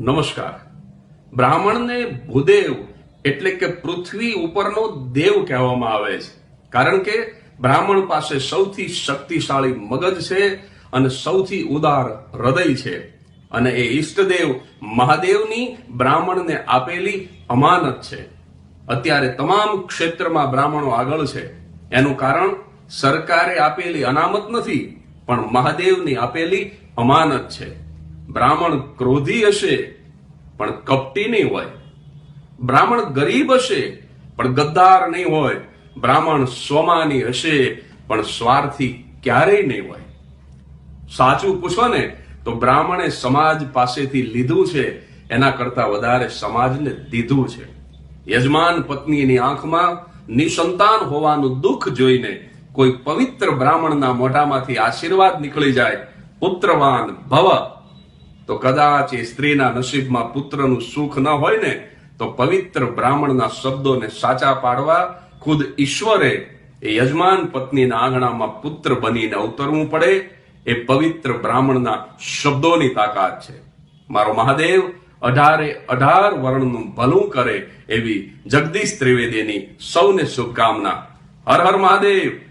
નમસ્કાર. બ્રાહ્મણને ભૂદેવ એટલે કે પૃથ્વી ઉપરનો દેવ કહેવામાં આવે છે. કારણ કે બ્રાહ્મણ પાસે સૌથી શક્તિશાળી મગજ છે અને સૌથી ઉદાર હૃદય છે. અને એ ઈષ્ટદેવ મહાદેવની બ્રાહ્મણને આપેલી અમાનત છે. અત્યારે તમામ ક્ષેત્રમાં બ્રાહ્મણો આગળ છે. એનું કારણ સરકારે આપેલી અનામત નથી, પણ મહાદેવની આપેલી અમાનત છે. બ્રાહ્મણ ક્રોધી હશે, પણ કપટી નહીં હોય. બ્રાહ્મણ ગરીબ હશે, પણ ગદ્દાર નહીં હોય. બ્રાહ્મણ સ્વમાની હશે, પણ સ્વાર્થી ક્યારેય નહીં હોય. સાચું પૂછો ને, તો બ્રાહ્મણે સમાજ પાસેથી લીધું છે, એના કરતા વધારે સમાજને દીધું છે. યજમાન પત્નીની આંખમાં નિસંતાન હોવાનું દુઃખ જોઈને કોઈ પવિત્ર બ્રાહ્મણના મોઢામાંથી આશીર્વાદ નીકળી જાય, પુત્રવાન ભવ. તો કદાચ એ સ્ત્રીના નસીબમાં પુત્રનું સુખ ન હોય ને, તો પવિત્ર બ્રાહ્મણના શબ્દોને સાચા પાડવા ખુદ ઈશ્વરે એ યજમાન પત્નીના આંગણામાં પુત્ર બનીને અવતરવું પડે. એ પવિત્ર બ્રાહ્મણના શબ્દોની તાકાત છે. મારો મહાદેવ, અઢારે અઢાર વર્ણનું ભલું કરે એવી જગદીશ ત્રિવેદીની સૌને શુભકામના. હર હર મહાદેવ.